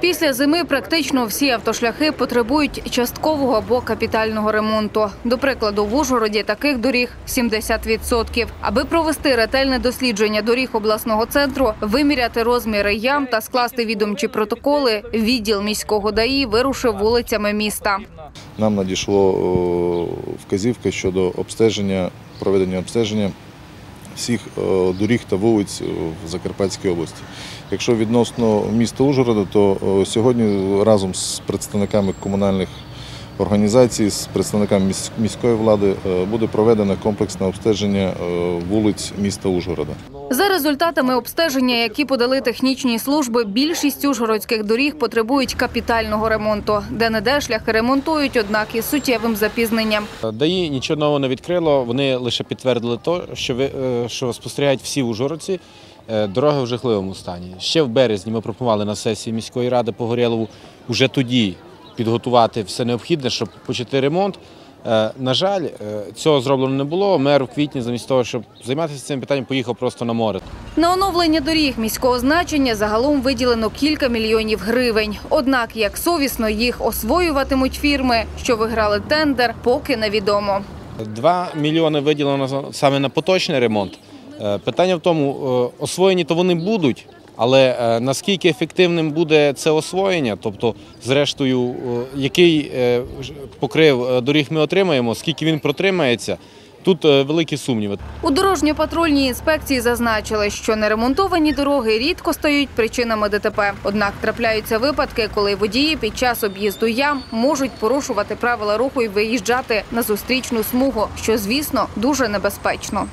Після зими практично всі автошляхи потребують часткового або капітального ремонту. До прикладу, в Ужгороді таких доріг 70%. Аби провести ретельне дослідження доріг обласного центру, виміряти розміри ям та скласти відомчі протоколи, відділ міського ДАІ вирушив вулицями міста. Нам надійшло о, вказівка щодо обстеження, проведення обстеження всіх е, доріг та вулиць в Закарпатській області. Якщо відносно міста Ужгорода, то е, сьогодні разом з представниками комунальних організацій, з представниками міс- міської влади е, буде проведено комплексне обстеження е, вулиць міста Ужгорода. За результатами обстеження, які подали технічні служби, більшість ужгородських доріг потребують капітального ремонту. Де-не-де шляхи ремонтують, однак із суттєвим запізненням. ДАІ нічого нового не відкрило. Вони лише підтвердили то, що ви е, що спостерігають всі ужгородці. Дороги в жахливому стані. Ще в березні ми пропонували на сесії міської ради по Горєлову уже тоді підготувати все необхідне, щоб почати ремонт. Е, На жаль, е, цього зроблено не було. Мер в квітні, замість того, щоб займатися цим питанням, поїхав просто на море. На оновлення доріг міського значення загалом виділено кілька мільйонів гривень. Однак, як совісно їх освоюватимуть фірми, що виграли тендер, поки невідомо. Два мільйони виділено саме на поточний ремонт. Е, Питання в тому, освоєні то вони будуть, але е, наскільки ефективним буде це освоєння, тобто, зрештою, е, який е, покрив доріг ми отримаємо, скільки він протримається, тут великі сумніви. У дорожньо-патрульній інспекції зазначили, що неремонтовані дороги рідко стають причинами ДТП. Однак трапляються випадки, коли водії під час об'їзду ям можуть порушувати правила руху і виїжджати на зустрічну смугу, що звісно дуже небезпечно.